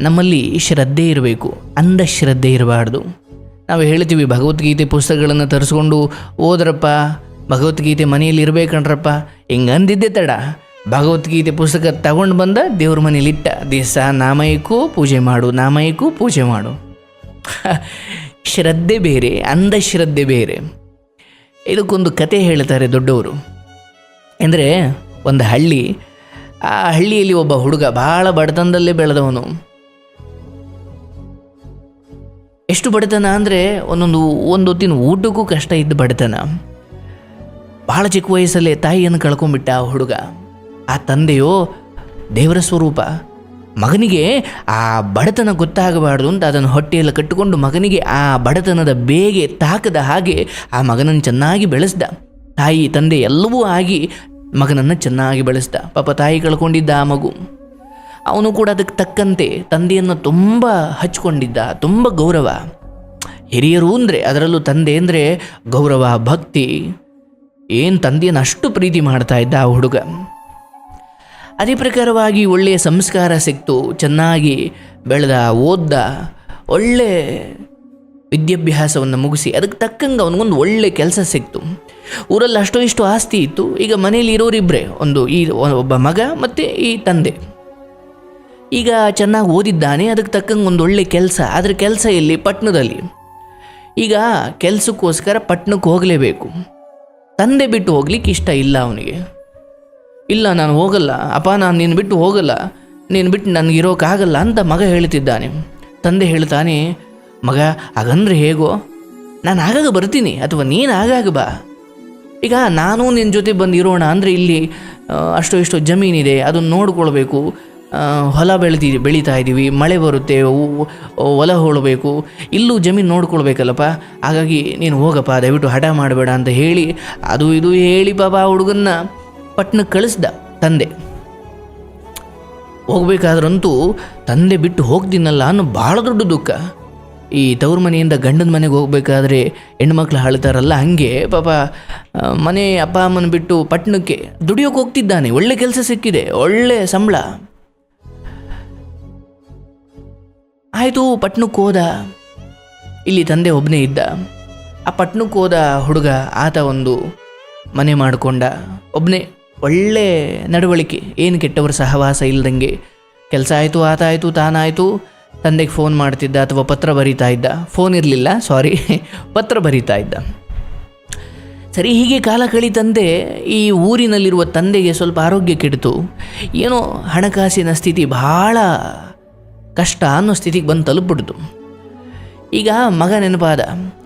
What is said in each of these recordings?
ನಮ್ಮಲ್ಲಿ ಶ್ರದ್ಧೆ ಇರಬೇಕು, ಅಂಧಶ್ರದ್ಧೆ ಇರಬಾರ್ದು. ನಾವು ಹೇಳ್ತೀವಿ, ಭಗವದ್ಗೀತೆ ಪುಸ್ತಕಗಳನ್ನು ತರಿಸ್ಕೊಂಡು, ಓದ್ರಪ್ಪ, ಭಗವದ್ಗೀತೆ ಮನೆಯಲ್ಲಿ ಇರಬೇಕಣ್ರಪ್ಪ ಹಿಂಗೆ ಅಂದಿದ್ದೆ ತಡ. ಭಗವದ್ಗೀತೆ ಪುಸ್ತಕ ತಗೊಂಡು ಬಂದ ದೇವ್ರ ಮನೇಲಿಟ್ಟ ದಿವಸ ನಾಮಯಕ್ಕೂ ಪೂಜೆ ಮಾಡು, ನಾಮಯಕ್ಕೂ ಪೂಜೆ ಮಾಡು. ಶ್ರದ್ಧೆ ಬೇರೆ, ಅಂಧಶ್ರದ್ಧೆ ಬೇರೆ. ಇದಕ್ಕೊಂದು ಕತೆ ಹೇಳ್ತಾರೆ ದೊಡ್ಡವರು. ಅಂದರೆ, ಒಂದು ಹಳ್ಳಿ, ಆ ಹಳ್ಳಿಯಲ್ಲಿ ಒಬ್ಬ ಹುಡುಗ, ಭಾಳ ಬಡತನದಲ್ಲೇ ಬೆಳೆದವನು. ಎಷ್ಟು ಬಡತನ ಅಂದರೆ ಒಂದೊಂದು ಒಂದು ಹೊತ್ತಿನ ಊಟಕ್ಕೂ ಕಷ್ಟ ಇದ್ದ ಬಡತನ. ಭಾಳ ಚಿಕ್ಕ ವಯಸ್ಸಲ್ಲೇ ತಾಯಿಯನ್ನು ಕಳ್ಕೊಂಡ್ಬಿಟ್ಟ ಆ ಹುಡುಗ. ಆ ತಂದೆಯೋ ದೇವರ ಸ್ವರೂಪ. ಮಗನಿಗೆ ಆ ಬಡತನ ಗೊತ್ತಾಗಬಾರ್ದು ಅಂತ ಅದನ್ನು ಹೊಟ್ಟೆಯಲ್ಲಿ ಕಟ್ಟಿಕೊಂಡು ಮಗನಿಗೆ ಆ ಬಡತನದ ಬೇಗೆ ತಾಕದ ಹಾಗೆ ಆ ಮಗನನ್ನು ಚೆನ್ನಾಗಿ ಬೆಳೆಸ್ದ. ತಾಯಿ, ತಂದೆ ಎಲ್ಲವೂ ಆಗಿ ಮಗನನ್ನು ಚೆನ್ನಾಗಿ ಬೆಳೆಸ್ದ. ಪಾಪ ತಾಯಿ ಕಳ್ಕೊಂಡಿದ್ದ ಆ ಮಗು. ಅವನು ಕೂಡ ಅದಕ್ಕೆ ತಕ್ಕಂತೆ ತಂದೆಯನ್ನು ತುಂಬ ಹಚ್ಕೊಂಡಿದ್ದ, ತುಂಬ ಗೌರವ. ಹಿರಿಯರು ಅಂದರೆ ಅದರಲ್ಲೂ ತಂದೆ ಅಂದರೆ ಗೌರವ, ಭಕ್ತಿ. ಏನು ತಂದೆಯನ್ನು ಅಷ್ಟು ಪ್ರೀತಿ ಮಾಡ್ತಾ ಇದ್ದ ಆ ಹುಡುಗ. ಅದೇ ಪ್ರಕಾರವಾಗಿ ಒಳ್ಳೆಯ ಸಂಸ್ಕಾರ ಸಿಕ್ತು, ಚೆನ್ನಾಗಿ ಬೆಳೆದ, ಓದ್ದ, ಒಳ್ಳೆ ವಿದ್ಯಾಭ್ಯಾಸವನ್ನು ಮುಗಿಸಿ ಅದಕ್ಕೆ ತಕ್ಕಂಗೆ ಅವನಿಗೊಂದು ಒಳ್ಳೆ ಕೆಲಸ ಸಿಕ್ತು. ಊರಲ್ಲಿ ಅಷ್ಟೋ ಇಷ್ಟು ಆಸ್ತಿ ಇತ್ತು, ಈಗ ಮನೇಲಿ ಇರೋರಿಬ್ಬರೇ ಒಂದು ಈ ಒಬ್ಬ ಮಗ ಮತ್ತು ಈ ತಂದೆ. ಈಗ ಚೆನ್ನಾಗಿ ಓದಿದ್ದಾನೆ, ಅದಕ್ಕೆ ತಕ್ಕಂಗೆ ಒಂದು ಒಳ್ಳೆ ಕೆಲಸ. ಆದರೆ ಕೆಲಸ ಇಲ್ಲಿ ಪಟ್ಟಣದಲ್ಲಿ ಈಗ ಕೆಲಸಕ್ಕೋಸ್ಕರ ಪಟ್ಟಣಕ್ಕೆ ಹೋಗಲೇಬೇಕು. ತಂದೆ ಬಿಟ್ಟು ಹೋಗ್ಲಿಕ್ಕೆ ಇಷ್ಟ ಇಲ್ಲ ಅವನಿಗೆ. ಇಲ್ಲ, ನಾನು ಹೋಗಲ್ಲ. ಅಪ್ಪ, ನಾನು ನೀನು ಬಿಟ್ಟು ಹೋಗಲ್ಲ. ನೀನು ಬಿಟ್ಟು ನನಗಿರೋಕ್ಕಾಗಲ್ಲ ಅಂತ ಮಗ ಹೇಳ್ತಿದ್ದಾನೆ. ತಂದೆ ಹೇಳ್ತಾನೆ, ಮಗ, ಹಾಗಂದ್ರೆ ಹೇಗೋ? ನಾನು ಆಗಾಗ ಬರ್ತೀನಿ, ಅಥವಾ ನೀನು ಆಗಾಗ ಬಾ. ಈಗ ನಾನು ನಿನ್ನ ಜೊತೆ ಬಂದು ಇರೋಣ ಅಂದರೆ ಇಲ್ಲಿ ಅಷ್ಟು ಇಷ್ಟೋ ಜಮೀನಿದೆ ಅದನ್ನು ನೋಡ್ಕೊಳ್ಬೇಕು. ಹೊಲ ಬೆಳೆದಿ, ಬೆಳೀತಾ ಇದ್ದೀವಿ, ಮಳೆ ಬರುತ್ತೆ ಹೊಲ ಹೋಳಬೇಕು, ಇಲ್ಲೂ ಜಮೀನು ನೋಡ್ಕೊಳ್ಬೇಕಲ್ಲಪ್ಪ, ಹಾಗಾಗಿ ನೀನು ಹೋಗಪ್ಪ, ದಯವಿಟ್ಟು ಹಠ ಮಾಡಬೇಡ ಅಂತ ಹೇಳಿ, ಅದು ಇದು ಹೇಳಿ ಪಾಪ ಆ ಹುಡುಗನ್ನ ಪಟ್ನಕ್ಕೆ ಕಳಿಸ್ದ ತಂದೆ. ಹೋಗ್ಬೇಕಾದ್ರಂತೂ ತಂದೆ ಬಿಟ್ಟು ಹೋಗ್ತೀನಲ್ಲ ಅನ್ನೋ ಭಾಳ ದೊಡ್ಡ ದುಃಖ. ಈ ತವ್ರ ಮನೆಯಿಂದ ಗಂಡನ ಮನೆಗೆ ಹೋಗ್ಬೇಕಾದ್ರೆ ಹೆಣ್ಮಕ್ಳು ಹಾಳ್ತಾರಲ್ಲ ಹಾಗೆ, ಪಾಪ ಮನೆ ಅಪ್ಪ ಅಮ್ಮನ ಬಿಟ್ಟು ಪಟ್ಟಣಕ್ಕೆ ದುಡಿಯೋಕೆ ಹೋಗ್ತಿದ್ದಾನೆ, ಒಳ್ಳೆ ಕೆಲಸ ಸಿಕ್ಕಿದೆ, ಒಳ್ಳೆ ಸಂಬಳ. ಆಯಿತು, ಪಟ್ನಕ್ಕೆ ಹೋದ. ಇಲ್ಲಿ ತಂದೆ ಒಬ್ಬನೇ ಇದ್ದ. ಆ ಪಟ್ನಕ್ಕೆ ಹೋದ ಹುಡುಗ ಆತ ಒಂದು ಮನೆ ಮಾಡಿಕೊಂಡ. ಒಬ್ಬನೇ ಒಳ್ಳೆ ನಡವಳಿಕೆ, ಏನು ಕೆಟ್ಟವರ ಸಹವಾಸ ಇಲ್ಲದಂಗೆ ಕೆಲಸ ಆಯಿತು, ಆತ ಆಯಿತು ತಾನಾಯಿತು ತಂದೆಗೆ ಫೋನ್ ಮಾಡ್ತಿದ್ದ, ಅಥವಾ ಪತ್ರ ಬರೀತಾ ಇದ್ದ. ಫೋನ್ ಇರಲಿಲ್ಲ, ಸಾರಿ. ಪತ್ರ ಬರೀತಾ ಇದ್ದ. ಸರಿ, ಹೀಗೆ ಕಾಲ ತಂದೆ ಈ ಊರಿನಲ್ಲಿರುವ ತಂದೆಗೆ ಸ್ವಲ್ಪ ಆರೋಗ್ಯ ಕೆಡಿತು. ಏನೋ ಹಣಕಾಸಿನ ಸ್ಥಿತಿ ಬಹಳ ಕಷ್ಟ ಅನ್ನೋ ಸ್ಥಿತಿಗೆ ಬಂದು ತಲುಪಿಬಿಡ್ತು ಈಗ ಮಗ ನೆನಪಾದ,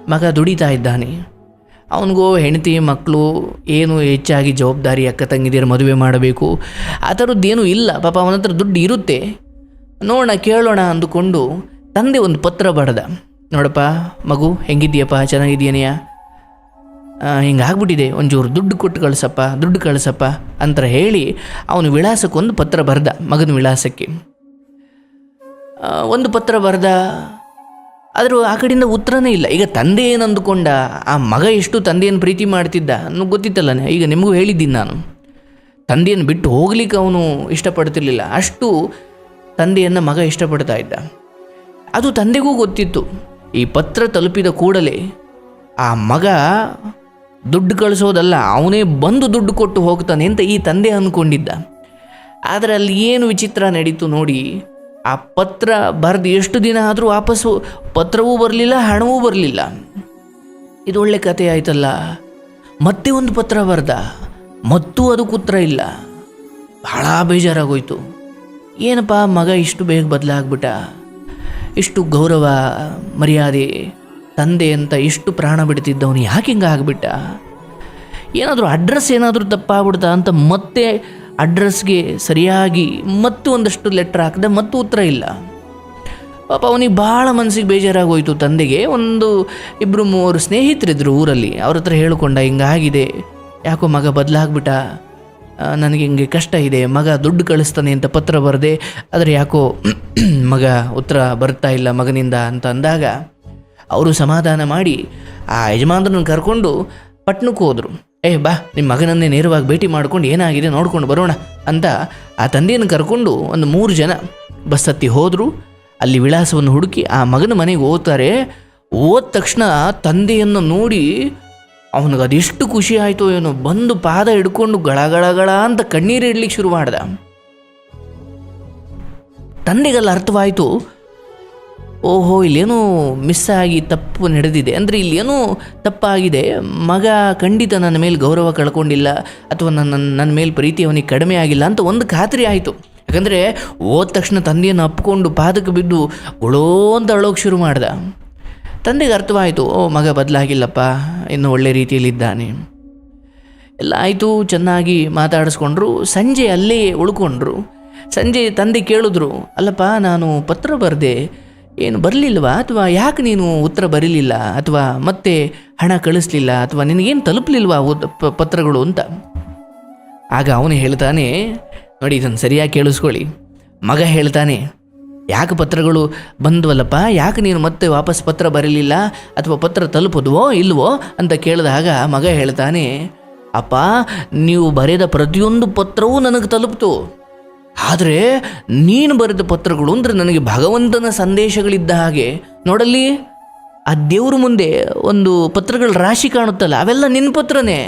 ಮಗ ದುಡಿತಾ ಇದ್ದಾನೆ. ಅವನಿಗೂ ಹೆಂಡತಿ ಮಕ್ಕಳು ಏನು ಹೆಚ್ಚಾಗಿ ಜವಾಬ್ದಾರಿ ಅಕ್ಕ ತಂಗಿದಿರ ಮದುವೆ ಮಾಡಬೇಕು, ಆ ಥರದ್ದೇನೂ ಇಲ್ಲ. ಪಾಪ ಅವನ ಹತ್ರ ದುಡ್ಡು ಇರುತ್ತೆ. ನೋಡೋಣ, ಕೇಳೋಣ ಅಂದುಕೊಂಡು ತಂದೆ ಒಂದು ಪತ್ರ ಬರೆದ. ನೋಡಪ್ಪ, ಮಗು ಹೆಂಗಿದ್ಯಪ್ಪ ಚೆನ್ನಾಗಿದೆಯನೆಯ ಹಿಂಗಾಗ್ಬಿಟ್ಟಿದೆ. ಒಂಚೂರು ದುಡ್ಡು ಕೊಟ್ಟು ಕಳಿಸಪ್ಪ, ದುಡ್ಡು ಕಳಿಸಪ್ಪ ಅಂತ ಹೇಳಿ ಅವನು ವಿಳಾಸಕ್ಕೊಂದು ಪತ್ರ ಬರೆದ, ಮಗನ ವಿಳಾಸಕ್ಕೆ. ಒಂದು ಪತ್ರ ಬರೆದ. ಆದರೂ ಆ ಕಡೆಯಿಂದ ಉತ್ತರನೇ ಇಲ್ಲ. ಈಗ ತಂದೆ ಏನು ಅಂದುಕೊಂಡ ಆ ಮಗ ಎಷ್ಟು ತಂದೆಯನ್ನು ಪ್ರೀತಿ ಮಾಡ್ತಿದ್ದ ಅನ್ನೋ ಗೊತ್ತಿತ್ತಲ್ಲ ಈಗ ನಿಮಗೂ ಹೇಳಿದ್ದೀನಿ ನಾನು. ತಂದೆಯನ್ನು ಬಿಟ್ಟು ಹೋಗ್ಲಿಕ್ಕೆ ಅವನು ಇಷ್ಟಪಡ್ತಿರ್ಲಿಲ್ಲ. ಅಷ್ಟು ತಂದೆಯನ್ನು ಮಗ ಇಷ್ಟಪಡ್ತಾ ಇದ್ದ. ಅದು ತಂದೆಗೂ ಗೊತ್ತಿತ್ತು. ಈ ಪತ್ರ ತಲುಪಿದ ಕೂಡಲೇ ಆ ಮಗ ದುಡ್ಡು ಕಳಿಸೋದಲ್ಲ, ಅವನೇ ಬಂದು ದುಡ್ಡು ಕೊಟ್ಟು ಹೋಗ್ತಾನೆ ಅಂತ ಈ ತಂದೆ ಅಂದ್ಕೊಂಡಿದ್ದ ಆದರೆ ಅಲ್ಲಿ ಏನು ವಿಚಿತ್ರ ನಡೀತು ನೋಡಿ ಆ ಪತ್ರ ಬರೆದು ಎಷ್ಟು ದಿನ ಆದರೂ ವಾಪಸ್ಸು ಪತ್ರವೂ ಬರಲಿಲ್ಲ, ಹಣವೂ ಬರಲಿಲ್ಲ. ಇದು ಒಳ್ಳೆ ಕತೆ ಆಯ್ತಲ್ಲ? ಮತ್ತೆ ಒಂದು ಪತ್ರ ಬರ್ದ. ಮತ್ತೂ ಅದಕ್ಕೆ ಉತ್ತರ ಇಲ್ಲ. ಭಾಳ ಬೇಜಾರಾಗೋಯ್ತು. ಏನಪ್ಪ ಮಗ ಇಷ್ಟು ಬೇಗ ಬದಲಾಗ್ಬಿಟ್ಟ? ಇಷ್ಟು ಗೌರವ, ಮರ್ಯಾದೆ, ತಂದೆ ಅಂತ ಇಷ್ಟು ಪ್ರಾಣ ಬಿಡ್ತಿದ್ದವನು ಯಾಕೆ ಹಿಂಗೆ ಆಗ್ಬಿಟ್ಟ? ಏನಾದರೂ ಅಡ್ರೆಸ್ ಏನಾದರೂ ತಪ್ಪಾಗ್ಬಿಡ್ತಾ ಅಂತ ಮತ್ತೆ ಅಡ್ರೆಸ್ಗೆ ಸರಿಯಾಗಿ ಮತ್ತು ಒಂದಷ್ಟು ಲೆಟ್ರ್ ಹಾಕಿದೆ ಮತ್ತು ಉತ್ತರ ಇಲ್ಲ. ಪಾಪ ಅವನಿಗೆ ಭಾಳ ಮನಸ್ಸಿಗೆ ಬೇಜಾರಾಗೋಯಿತು ತಂದೆಗೆ. ಒಂದು ಇಬ್ಬರು ಮೂವರು ಸ್ನೇಹಿತರಿದ್ದರು ಊರಲ್ಲಿ. ಅವ್ರ ಹತ್ರ ಹೇಳ್ಕೊಂಡ, ಹಿಂಗಾಗಿದೆ. ಯಾಕೋ ಮಗ ಬದಲಾಗ್ಬಿಟ್ಟ. ನನಗೆ ಹಿಂಗೆ ಕಷ್ಟ ಇದೆ. ಮಗ ದುಡ್ಡು ಕಳಿಸ್ತಾನೆ ಅಂತ ಪತ್ರ ಬರದೆ. ಆದರೆ ಯಾಕೋ ಮಗ ಉತ್ತರ ಬರ್ತಾ ಇಲ್ಲ ಮಗನಿಂದ ಅಂತ ಅಂದಾಗ ಅವರು ಸಮಾಧಾನ ಮಾಡಿ ಆ ಯಜಮಾನ್ರನ್ನ ಕರ್ಕೊಂಡು ಪಟ್ನಕ್ಕೆ ಹೋದರು. ಏ, ಬಾ ನಿಮ್ಮ ಮಗನನ್ನೇ ನೇರವಾಗಿ ಭೇಟಿ ಮಾಡ್ಕೊಂಡು ಏನಾಗಿದೆ ನೋಡ್ಕೊಂಡು ಬರೋಣ ಅಂತ ಆ ತಂದೆಯನ್ನು ಕರ್ಕೊಂಡು ಒಂದು ಮೂರು ಜನ ಬಸ್ ಹತ್ತಿ ಹೋದರು. ಅಲ್ಲಿ ವಿಳಾಸವನ್ನು ಹುಡುಕಿ ಆ ಮಗನ ಮನೆಗೆ ಓದ್ತಾರೆ ಓದ ತಕ್ಷಣ ತಂದೆಯನ್ನು ನೋಡಿ ಅವನಿಗೆ ಅದೆಷ್ಟು ಖುಷಿ ಆಯಿತು ಏನೋ ಬಂದು ಪಾದ ಹಿಡ್ಕೊಂಡು ಗಳಗಳಗಳ ಅಂತ ಕಣ್ಣೀರು ಇಡ್ಲಿಕ್ಕೆ ಶುರು ಮಾಡ್ದ. ತಂದೆಗೆಲ್ಲ ಅರ್ಥವಾಯಿತು ಓಹೋ, ಇಲ್ಲೇನೋ ಮಿಸ್ ಆಗಿ ತಪ್ಪು ನಡೆದಿದೆ. ಅಂದರೆ ಇಲ್ಲೇನೋ ತಪ್ಪಾಗಿದೆ. ಮಗ ಖಂಡಿತ ನನ್ನ ಮೇಲೆ ಗೌರವ ಕಳ್ಕೊಂಡಿಲ್ಲ ಅಥವಾ ನನ್ನ ನನ್ನ ಮೇಲೆ ಪ್ರೀತಿ ಅವನಿಗೆ ಕಡಿಮೆ ಆಗಿಲ್ಲ ಅಂತ ಒಂದು ಖಾತ್ರಿ ಆಯಿತು. ಯಾಕಂದರೆ ಹೋದ ತಕ್ಷಣ ತಂದೆಯನ್ನು ಅಪ್ಕೊಂಡು ಪಾದಕ್ಕೆ ಬಿದ್ದು ಗುಳೋ ಅಂತ ಅಳೋಕೆ ಶುರು ಮಾಡ್ದ. ತಂದೆಗೆ ಅರ್ಥವಾಯಿತು, ಓ, ಮಗ ಬದಲಾಗಿಲ್ಲಪ್ಪ, ಇನ್ನೂ ಒಳ್ಳೆ ರೀತಿಯಲ್ಲಿದ್ದಾನೆ ಎಲ್ಲ ಆಯಿತು, ಚೆನ್ನಾಗಿ ಮಾತಾಡಿಸ್ಕೊಂಡ್ರು, ಸಂಜೆ ಅಲ್ಲೇ ಉಳ್ಕೊಂಡ್ರು. ಸಂಜೆ ತಂದೆ ಕೇಳಿದ್ರು, ಅಲ್ಲಪ್ಪ, ನಾನು ಪತ್ರ ಬರೆದೆ ಏನು ಬರಲಿಲ್ವಾ? ಅಥವಾ ಯಾಕೆ ನೀನು ಉತ್ತರ ಬರೀಲಿಲ್ಲ? ಅಥವಾ ಮತ್ತೆ ಹಣ ಕಳಿಸ್ಲಿಲ್ಲ? ಅಥವಾ ನಿನಗೇನು ತಲುಪಲಿಲ್ವಾ ಪತ್ರಗಳು ಅಂತ? ಆಗ ಅವನು ಹೇಳ್ತಾನೆ, ನೋಡಿ, ಇದನ್ನು ಸರಿಯಾಗಿ ಕೇಳಿಸ್ಕೊಳ್ಳಿ. ಮಗ ಹೇಳ್ತಾನೆ, ಯಾಕೆ ಪತ್ರಗಳು ಬಂದ್ವಲ್ಲಪ್ಪ? ಯಾಕೆ ನೀನು ಮತ್ತೆ ವಾಪಸ್ ಪತ್ರ ಬರೀಲಿಲ್ಲ? ಅಥವಾ ಪತ್ರ ತಲುಪುದ್ವೋ, ಇಲ್ವೋ? ಅಂತ ಕೇಳಿದಾಗ ಮಗ ಹೇಳ್ತಾನೆ, ಅಪ್ಪ, ನೀವು ಬರೆದ ಪ್ರತಿಯೊಂದು ಪತ್ರವೂ ನನಗೆ ತಲುಪ್ತು. ಆದರೆ ನೀನು ಬರೆದ ಪತ್ರಗಳು ಅಂದರೆ ನನಗೆ ಭಗವಂತನ ಸಂದೇಶಗಳಿದ್ದ ಹಾಗೆ. ನೋಡಲ್ಲಿ, ಆ ದೇವ್ರ ಮುಂದೆ ಒಂದು ಪತ್ರಗಳ ರಾಶಿ ಕಾಣುತ್ತಲ್ಲ, ಅವೆಲ್ಲ ನಿನ್ನ ಪತ್ರನೇ.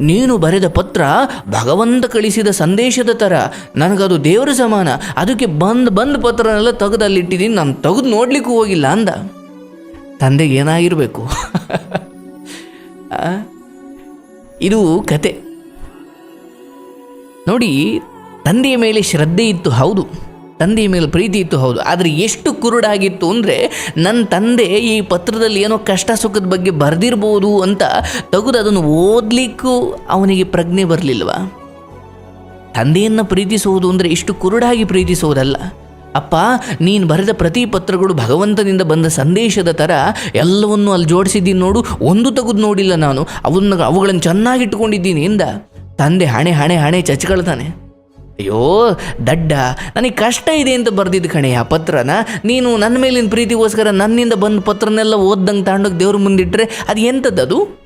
ನೀನು ಬರೆದ ಪತ್ರ ಭಗವಂತ ಕಳಿಸಿದ ಸಂದೇಶದ ಥರ ನನಗದು ದೇವರ ಸಮಾನ. ಅದಕ್ಕೆ ಬಂದು ಬಂದ ಪತ್ರನೆಲ್ಲ ತೆಗೆದು ಅಲ್ಲಿಟ್ಟಿದ್ದೀನಿ ನಾನು ತೆಗೆದು ನೋಡ್ಲಿಕ್ಕೂ ಹೋಗಿಲ್ಲ ಅಂದ. ತಂದೆಗೆ ಏನಾಗಿರಬೇಕು? ಇದು ಕತೆ. ನೋಡಿ ತಂದೆಯ ಮೇಲೆ ಶ್ರದ್ಧೆ ಇತ್ತು, ಹೌದು. ತಂದೆಯ ಮೇಲೆ ಪ್ರೀತಿ ಇತ್ತು, ಹೌದು. ಆದರೆ ಎಷ್ಟು ಕುರುಡಾಗಿತ್ತು ಅಂದರೆ ನನ್ನ ತಂದೆ ಈ ಪತ್ರದಲ್ಲಿ ಏನೋ ಕಷ್ಟ ಸುಖದ ಬಗ್ಗೆ ಬರೆದಿರ್ಬೋದು ಅಂತ ತೆಗೆದು ಅದನ್ನು ಓದಲಿಕ್ಕೂ ಅವನಿಗೆ ಪ್ರಜ್ಞೆ ಬರಲಿಲ್ವ? ತಂದೆಯನ್ನು ಪ್ರೀತಿಸುವುದು ಅಂದರೆ ಇಷ್ಟು ಕುರುಡಾಗಿ ಪ್ರೀತಿಸುವುದಲ್ಲ. ಅಪ್ಪ, ನೀನು ಬರೆದ ಪ್ರತಿ ಪತ್ರಗಳು ಭಗವಂತನಿಂದ ಬಂದ ಸಂದೇಶದ ಥರ ಎಲ್ಲವನ್ನು ಅಲ್ಲಿ ಜೋಡಿಸಿದ್ದೀನಿ ನೋಡು. ಒಂದು ತೆಗೆದು ನೋಡಿಲ್ಲ ನಾನು. ಅವನ್ನ ಅವುಗಳನ್ನು ಚೆನ್ನಾಗಿ ಇಟ್ಕೊಂಡಿದ್ದೀನಿ ಎಂದ. ತಂದೆ ಹಣೆ ಹಣೆ ಹಣೆ ಚಚ್ಕೊಳ್ತಾನೆ. ಅಯ್ಯೋ, ದಡ್ಡ, ನನಗೆ ಕಷ್ಟ ಇದೆ ಅಂತ ಬರೆದಿದ್ದು ಕಣೆ ಆ ಪತ್ರನ. ನೀನು ನನ್ನ ಮೇಲಿನ ಪ್ರೀತಿಗೋಸ್ಕರ ನನ್ನಿಂದ ಬಂದ ಪತ್ರನೆಲ್ಲ ಓದ್ದಂಗೆ ತಗೊಂಡೋಗಿ ದೇವ್ರ ಮುಂದಿಟ್ಟರೆ ಅದು ಎಂಥದ್ದು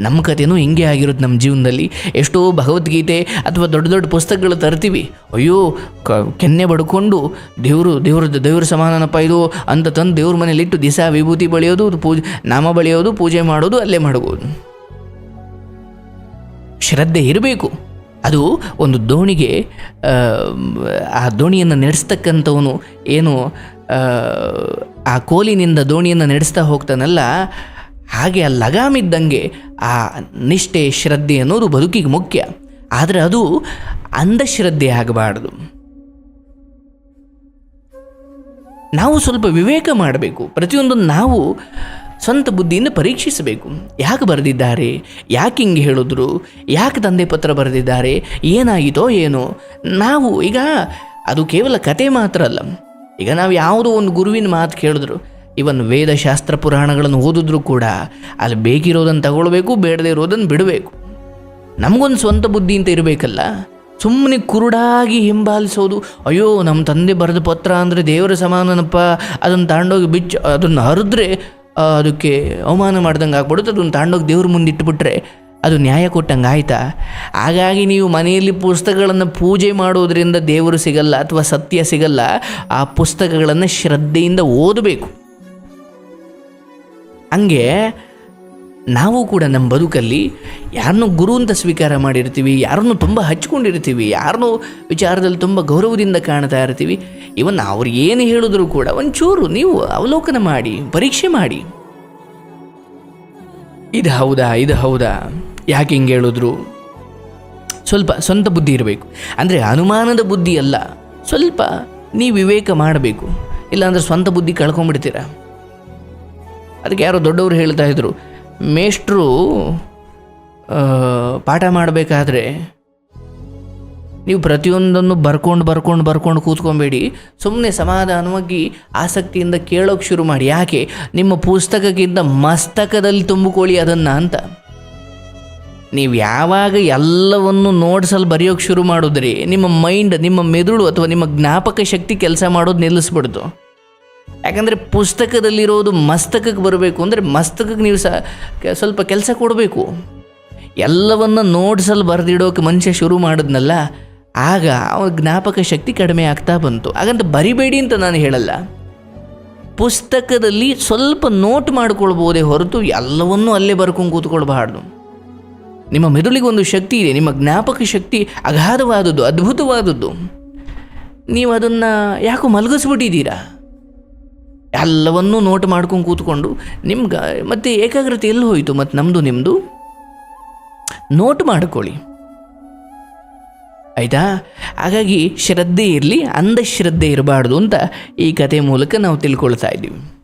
ನಮ್ಮ ಕಥೆನೂ ಹಿಂಗೆ ಆಗಿರೋದು ನಮ್ಮ ಜೀವನದಲ್ಲಿ. ಎಷ್ಟೋ ಭಗವದ್ಗೀತೆ ಅಥವಾ ದೊಡ್ಡ ದೊಡ್ಡ ಪುಸ್ತಕಗಳು ತರ್ತೀವಿ. ಅಯ್ಯೋ, ಕ, ಕೆನ್ನೆ ಬಡ್ಕೊಂಡು ದೇವರು, ದೇವ್ರ ದೇವ್ರ ಸಮಾನನಪ್ಪ ಇದು ಅಂತ ತಂದು ದೇವ್ರ ಮನೇಲಿಟ್ಟು ದಿಸ ವಿಭೂತಿ ಬಳಿಯೋದು, ಪೂಜೆ, ನಾಮ ಬಳಿಯೋದು, ಪೂಜೆ ಮಾಡೋದು, ಅಲ್ಲೇ ಮಾಡ್ಬೋದು. ಶ್ರದ್ಧೆ ಇರಬೇಕು. ಅದು ಒಂದು ದೋಣಿಗೆ ಆ, ದೋಣಿಯನ್ನು ನಡೆಸ್ತಕ್ಕಂಥವನು ಏನು ಆ ಕೋಲಿನಿಂದ ದೋಣಿಯನ್ನು ನಡೆಸ್ತಾ ಹೋಗ್ತಾನಲ್ಲ ಹಾಗೆ ಆ ಲಗಾಮಿದ್ದಂಗೆ ಆ ನಿಷ್ಠೆ ಶ್ರದ್ಧೆ ಅನ್ನೋದು ಬದುಕಿಗೆ ಮುಖ್ಯ. ಆದರೆ ಅದು ಅಂಧಶ್ರದ್ಧೆ ಆಗಬಾರ್ದು. ನಾವು ಸ್ವಲ್ಪ ವಿವೇಕ ಮಾಡಬೇಕು. ಪ್ರತಿಯೊಂದು ನಾವು ಸ್ವಂತ ಬುದ್ಧಿಯಿಂದ ಪರೀಕ್ಷಿಸಬೇಕು. ಯಾಕೆ ಬರೆದಿದ್ದಾರೆ? ಯಾಕೆ ಹಿಂಗೆ ಹೇಳಿದ್ರು? ಯಾಕೆ ತಂದೆ ಪತ್ರ ಬರೆದಿದ್ದಾರೆ? ಏನಾಗಿತೋ ಏನೋ? ನಾವು ಈಗ ಅದು ಕೇವಲ ಕತೆ ಮಾತ್ರ ಅಲ್ಲ. ಈಗ ನಾವು ಯಾವುದೋ ಒಂದು ಗುರುವಿನ ಮಾತು ಕೇಳಿದ್ರು. ಇವನ್ ವೇದಶಾಸ್ತ್ರ ಪುರಾಣಗಳನ್ನು ಓದಿದ್ರು ಕೂಡ ಅಲ್ಲಿ ಬೇಕಿರೋದನ್ನು ತಗೊಳ್ಬೇಕು, ಬೇಡದೇ ಇರೋದನ್ನು ಬಿಡಬೇಕು. ನಮಗೊಂದು ಸ್ವಂತ ಬುದ್ಧಿ ಅಂತ ಇರಬೇಕಲ್ಲ. ಸುಮ್ಮನೆ ಕುರುಡಾಗಿ ಹಿಂಬಾಲಿಸೋದು, ಅಯ್ಯೋ, ನಮ್ಮ ತಂದೆ ಬರೆದ ಪತ್ರ ಅಂದರೆ ದೇವರ ಸಮಾನನಪ್ಪ, ಅದನ್ನು ತಗೊಂಡೋಗಿ ಬಿಚ್ಚು, ಅದನ್ನು ಹರಿದ್ರೆ ಅದಕ್ಕೆ ಅವಮಾನ ಮಾಡ್ದಂಗೆ ಆಗ್ಬಿಡುತ್ತೆ. ಅದನ್ನು ತಗೊಂಡೋಗಿ ದೇವ್ರ ಮುಂದೆ ಇಟ್ಬಿಟ್ರೆ ಅದು ನ್ಯಾಯ ಕೊಟ್ಟಂಗೆ ಆಯ್ತಾ? ಹಾಗಾಗಿ ನೀವು ಮನೆಯಲ್ಲಿ ಪುಸ್ತಕಗಳನ್ನು ಪೂಜೆ ಮಾಡೋದರಿಂದ ದೇವರು ಸಿಗಲ್ಲ ಅಥವಾ ಸತ್ಯ ಸಿಗಲ್ಲ, ಆ ಪುಸ್ತಕಗಳನ್ನು ಶ್ರದ್ಧೆಯಿಂದ ಓದಬೇಕು. ಹಂಗೆ ನಾವು ಕೂಡ ನಮ್ಮ ಬದುಕಲ್ಲಿ ಯಾರನ್ನೂ ಗುರು ಅಂತ ಸ್ವೀಕಾರ ಮಾಡಿರ್ತೀವಿ, ಯಾರನ್ನು ತುಂಬ ಹಚ್ಕೊಂಡಿರ್ತೀವಿ, ಯಾರನ್ನೂ ವಿಚಾರದಲ್ಲಿ ತುಂಬ ಗೌರವದಿಂದ ಕಾಣ್ತಾ ಇರ್ತೀವಿ, ಇವನ್ ಅವ್ರು ಏನು ಹೇಳಿದ್ರು ಕೂಡ ಒಂಚೂರು ನೀವು ಅವಲೋಕನ ಮಾಡಿ, ಪರೀಕ್ಷೆ ಮಾಡಿ. ಇದು ಹೌದಾ ಇದು ಹೌದಾ? ಯಾಕೆ ಹಿಂಗೆ ಹೇಳಿದ್ರು? ಸ್ವಲ್ಪ ಸ್ವಂತ ಬುದ್ಧಿ ಇರಬೇಕು. ಅಂದರೆ ಅನುಮಾನದ ಬುದ್ಧಿ ಅಲ್ಲ. ಸ್ವಲ್ಪ ನೀವು ವಿವೇಕ ಮಾಡಬೇಕು. ಇಲ್ಲಾಂದ್ರೆ ಸ್ವಂತ ಬುದ್ಧಿ ಕಳ್ಕೊಂಡ್ಬಿಡ್ತೀರ? ಅದಕ್ಕೆ ಯಾರೋ ದೊಡ್ಡವರು ಹೇಳ್ತಾ ಇದ್ರು ಮೇಷ್ಟ್ರು ಪಾಠ ಮಾಡಬೇಕಾದ್ರೆ ನೀವು ಪ್ರತಿಯೊಂದನ್ನು ಬರ್ಕೊಂಡು ಬರ್ಕೊಂಡು ಬರ್ಕೊಂಡು ಕೂತ್ಕೊಬೇಡಿ. ಸುಮ್ಮನೆ ಸಮಾಧಾನವಾಗಿ ಆಸಕ್ತಿಯಿಂದ ಕೇಳೋಕೆ ಶುರು ಮಾಡಿ. ಯಾಕೆ? ನಿಮ್ಮ ಪುಸ್ತಕಕ್ಕಿಂತ ಮಸ್ತಕದಲ್ಲಿ ತುಂಬಿಕೊಳ್ಳಿ ಅದನ್ನು ಅಂತ. ನೀವು ಯಾವಾಗ ಎಲ್ಲವನ್ನು ನೋಟ್ಸಲ್ಲಿ ಬರೆಯೋಕೆ ಶುರು ಮಾಡಿದ್ರಿ ನಿಮ್ಮ ಮೈಂಡ್, ನಿಮ್ಮ ಮೆದುಳು ಅಥವಾ ನಿಮ್ಮ ಜ್ಞಾಪಕ ಶಕ್ತಿ ಕೆಲಸ ಮಾಡೋದು ನಿಲ್ಲಿಸ್ಬಿಡ್ತು. ಯಾಕಂದರೆ ಪುಸ್ತಕದಲ್ಲಿರೋದು ಮಸ್ತಕಕ್ಕೆ ಬರಬೇಕು ಅಂದರೆ ಮಸ್ತಕಕ್ಕೆ ನೀವು ಸಹ ಸ್ವಲ್ಪ ಕೆಲಸ ಕೊಡಬೇಕು. ಎಲ್ಲವನ್ನು ನೋಟ್ಸಲ್ಲಿ ಬರೆದಿಡೋಕೆ ಮನುಷ್ಯ ಶುರು ಮಾಡಿದ್ನಲ್ಲ, ಆಗ ಅವನ ಜ್ಞಾಪಕ ಶಕ್ತಿ ಕಡಿಮೆ ಆಗ್ತಾ ಬಂತು. ಹಾಗಂತ ಬರಿಬೇಡಿ ಅಂತ ನಾನು ಹೇಳಲ್ಲ. ಪುಸ್ತಕದಲ್ಲಿ ಸ್ವಲ್ಪ ನೋಟ್ ಮಾಡ್ಕೊಳ್ಬೋದೇ ಹೊರತು ಎಲ್ಲವನ್ನೂ ಅಲ್ಲೇ ಬರ್ಕೊಂಡು ಕೂತ್ಕೊಳ್ಬಾರ್ದು. ನಿಮ್ಮ ಮೆದುಳಿಗೆ ಒಂದು ಶಕ್ತಿ ಇದೆ, ನಿಮ್ಮ ಜ್ಞಾಪಕ ಶಕ್ತಿ ಅಗಾಧವಾದದ್ದು, ಅದ್ಭುತವಾದದ್ದು. ನೀವು ಅದನ್ನು ಯಾಕೋ ಮಲಗಿಸ್ಬಿಟ್ಟಿದ್ದೀರಾ? ಎಲ್ಲವನ್ನೂ ನೋಟ್ ಮಾಡ್ಕೊಂಡು ಕೂತ್ಕೊಂಡು ನಿಮ್ಗೆ, ಮತ್ತೆ ಏಕಾಗ್ರತೆ ಎಲ್ಲಿ ಹೋಯಿತು ಮತ್ತು ನಮ್ಮದು ನಿಮ್ಮದು ನೋಟ್ ಮಾಡ್ಕೊಳ್ಳಿ. ಆಯಿತಾ? ಹಾಗಾಗಿ ಶ್ರದ್ಧೆ ಇರಲಿ, ಅಂಧಶ್ರದ್ಧೆ ಇರಬಾರ್ದು ಅಂತ ಈ ಕಥೆ ಮೂಲಕ ನಾವು ತಿಳ್ಕೊಳ್ತಾ ಇದ್ದೀವಿ.